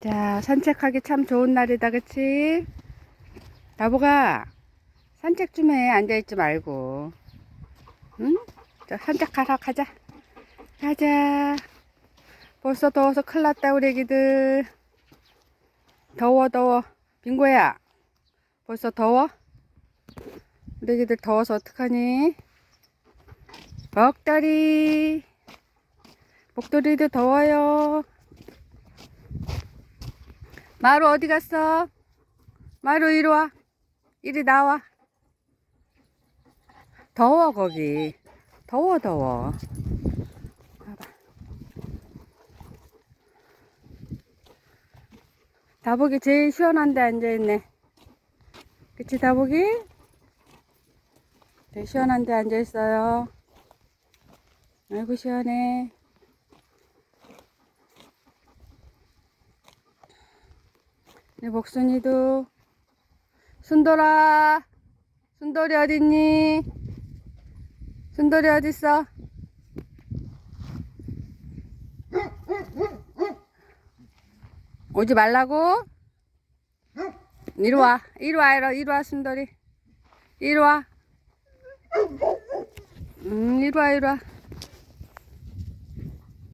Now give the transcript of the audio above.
자, 산책하기 참 좋은 날이다, 그치? 나보가 산책 좀 해. 앉아있지 말고. 응? 자, 산책하러 가자. 가자. 벌써 더워서 큰일 났다, 우리 애기들. 더워, 더워. 빙고야. 벌써 더워? 우리 애기들 더워서 어떡하니? 먹다리. 목도리도 더워요. 마루 어디 갔어? 마루 이리 와. 이리 나와. 더워 거기. 더워 더워. 다복이 제일 시원한 데 앉아있네. 그치 다복이? 제일 시원한 데 앉아있어요. 아이고 시원해. 내 목순이도 순돌아 순돌이 어딨니? 순돌이 어딨어? 오지 말라고? 이리 와 이리 와, 이리 와 순돌이 이리 와 음, 이리 와 이리 와